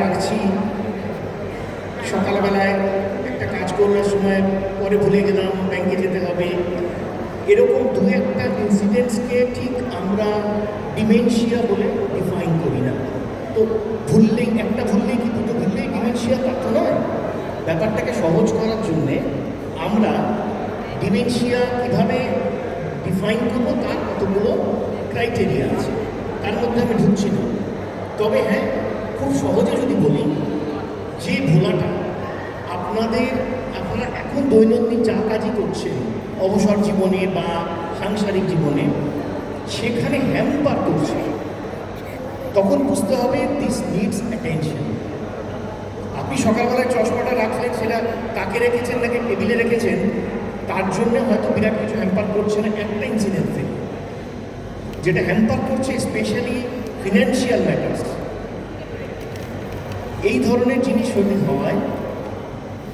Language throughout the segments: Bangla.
রাখছি সকালবেলায় একটা কাজ করবার সময় পরে ভুলে গেলাম ব্যাংকে যেতে হবে। এরকম দু একটা ইনসিডেন্টসকে ঠিক আমরা ডিমেনশিয়া বলে ডিফাইন করি না। তো ভুললেই, একটা ভুললেই কি, দুটো ভুললেই ডিমেনশিয়া তা তো নয়। ব্যাপারটাকে সহজ করার জন্যে আমরা ডিমেনশিয়া কীভাবে ডিফাইন করব, তার কতগুলো ক্রাইটেরিয়া আছে। তার মধ্যে আমি ঢুকছি না। তবে হ্যাঁ খুব সহজে যদি বলি, যে ভোলাটা আপনাদের, আপনারা এখন দৈনন্দিন যা কাজই করছেন, অবসর জীবনে বা সাংসারিক জীবনে, সেখানে হ্যাম্পার করছে, তখন বুঝতে হবে দিস নিডস অ্যাটেনশন আপনি সকালবেলায় চশমাটা রাখলেন, সেটা তাকে রেখেছেন নাকি টেবিলে রেখেছেন, তার জন্য হয়তো বিরাট কিছু হ্যাম্পার করছে না, একটা ইনসিডেন্ট থেকে। যেটা হ্যাম্পার করছে স্পেশালি ফিনান্সিয়াল ম্যাটার্স এই ধরনের জিনিস যদি হয়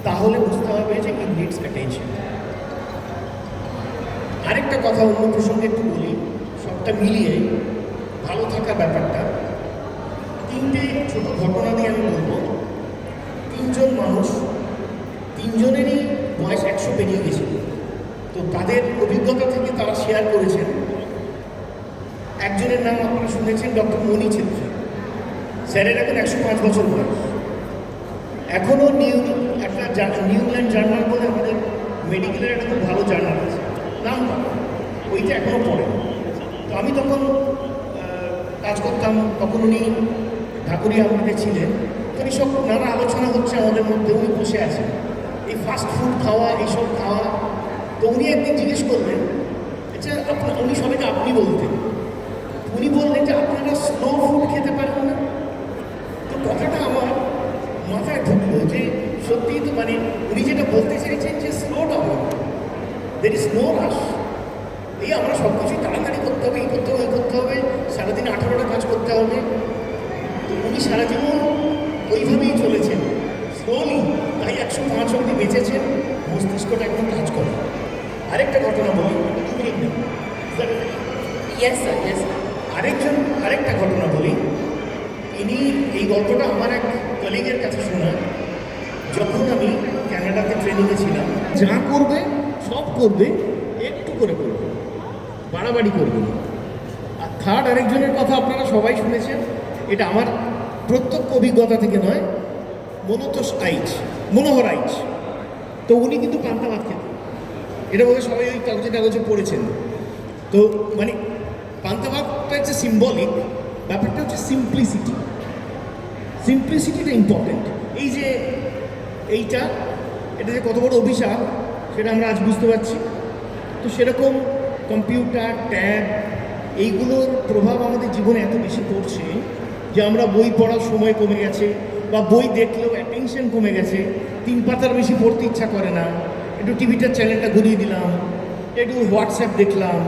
তাহলে বুঝতে হবে যে ইট নিডস অ্যাটেনশন আরেকটা কথা অন্য প্রসঙ্গে একটু বলি, সবটা মিলিয়ে ভালো থাকা ব্যাপারটা। তিনটে ছোট ঘটনা দিয়ে আমি বলব। তিনজন মানুষ, তিনজনেরই বয়স একশো পেরিয়ে গেছিল। তো তাদের অভিজ্ঞতা থেকে তারা শেয়ার করেছেন। একজনের নাম আপনারা শুনেছেন, ডক্টর মণি ছেত্রী। স্যারের এখন একশো পাঁচ বছর বয়স। এখনও নিউ একটা নিউ ইংল্যান্ড জার্নাল বলে আমাদের মেডিকেলের একটা খুব ভালো জার্নাল আছে। নাম ওইটা এখনও পড়ে। তো আমি তখন কাজ করতাম, তখন উনি ঢাকুরিয়া আমাদের ছিলেন। তো এইসব নানা আলোচনা হচ্ছে আমাদের মধ্যে, উনি বসে আছেন। এই ফাস্ট ফুড খাওয়া, এইসব খাওয়া। তো উনি একদিন জিজ্ঞেস করলেন আচ্ছা আপনার উনি সবাইকে আপনি বলতেন। উনি বললেন যে, আপনারা স্লো ফুড খেতে পারেন না তো কথাটা আমার মাথায় ঢুকলো যে সত্যিই তো মানে উনি যেটা বলতে চাইছেন যে slow down there is no rush এই আমরা সব কিছুই তাড়াতাড়ি করতে হবে এই করতে হবে করতে হবে। সারাদিন আঠারোটা কাজ করতে হবে। তো উনি সারা জীবন ওইভাবেই চলেছেন। স্লোলি তাই একশো পাঁচ অব্দি বেঁচেছেন। মস্তিষ্কটা একদম কাজ করে। আরেকটা ঘটনা বলি। ইয়েস স্যার ইয়েস আরেকজন আরেকটা ঘটনা বলি। ইনি এই গল্পটা আমার এক কলিগের কাছে শোনা যখন আমি ক্যানাডাতে ট্রেনিংয়ে ছিলাম, যা করবে, সব করবে, একটু করে করবে, বাড়াবাড়ি করবে আর থার্ড আরেকজনের কথা আপনারা সবাই শুনেছেন, এটা আমার প্রত্যক্ষ অভিজ্ঞতা থেকে নয়, মনোতোষ আইচ, মনোহর আইচ। তো উনি কিন্তু পান্তা ভাত খেতেন। এটা বোধহয় সবাই ওই কাগজে কাগজে পড়েছেন। তো মানে পান্তা ভাতটা হচ্ছে সিম্বলিক ব্যাপারটা হচ্ছে সিম্পলিসিটি সিম্পলিসিটিটা ইম্পর্টেন্ট এই যে এইটা, এটা যে কত বড় অভিশাপ, সেটা আমরা আজ বুঝতে পারছি। তো সেরকম কম্পিউটার, ট্যাব, এইগুলোর প্রভাব আমাদের জীবনে এত বেশি পড়ছে যে আমরা বই পড়ার সময় কমে গেছে বা বই দেখলেও অ্যাটেনশন কমে গেছে, তিন পাতার বেশি পড়তে ইচ্ছা করে না। একটু টিভিটার চ্যানেলটা ঘুরিয়ে দিলাম, একটু হোয়াটসঅ্যাপ দেখলাম।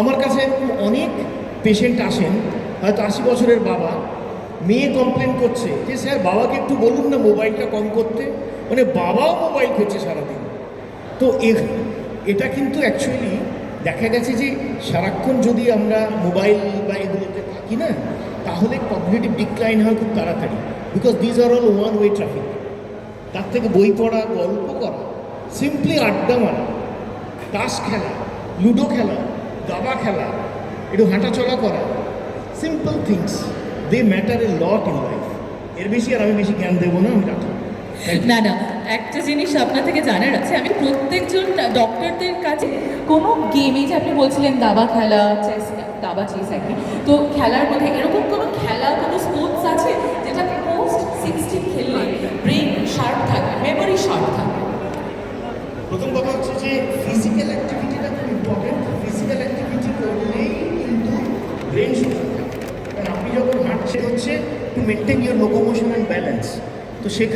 আমার কাছে এরকম অনেক পেশেন্ট আসেন, হয়তো আশি বছরের বাবা, মেয়ে কমপ্লেন করছে যে, স্যার, বাবাকে একটু বলুন না মোবাইলটা কম করতে? মানে বাবাও মোবাইল করছে সারাদিন। তো এটা কিন্তু অ্যাকচুয়ালি দেখা গেছে যে সারাক্ষণ যদি আমরা মোবাইল বা এগুলোতে থাকি না, তাহলে কগনিটিভ ডিক্লাইন হয় খুব তাড়াতাড়ি। Because these are all one way traffic তার থেকে বই পড়া, গল্প করা সিম্পলি আড্ডা মারা, তাস খেলা, লুডো খেলা, দাবা খেলা, একটু হাঁটাচলা করা simple things they matter a lot in life এর বেশি আর আমি বেশি জ্ঞান দেবো না, আমি রাখি Thank you. না না, একটা জিনিস আপনার থেকে জানার আছে, আমি প্রত্যেকজন ডক্টরদের কাছে কোনো গেমে যে আপনি বলছিলেন দাবা খেলা চেস দাবা চেস একই, তো খেলার মধ্যে এরকম কোনো খেলা, কোনো স্পোর্টস আছে যেটা পোস্ট সিক্সটি খেললে ব্রেন শার্প থাকে মেমোরি শার্প থাকে প্রথম কথা হচ্ছে যে ফিজিক্যাল অ্যাক্টিভিটিটা খুব ইম্পর্টেন্ট ফিজিক্যাল অ্যাক্টিভিটি করলেই কিন্তু ব্রেন সুস্থ থাকে কারণ আপনি যখন হাঁটছে হচ্ছে to maintain your locomotion and balance তো সেখানে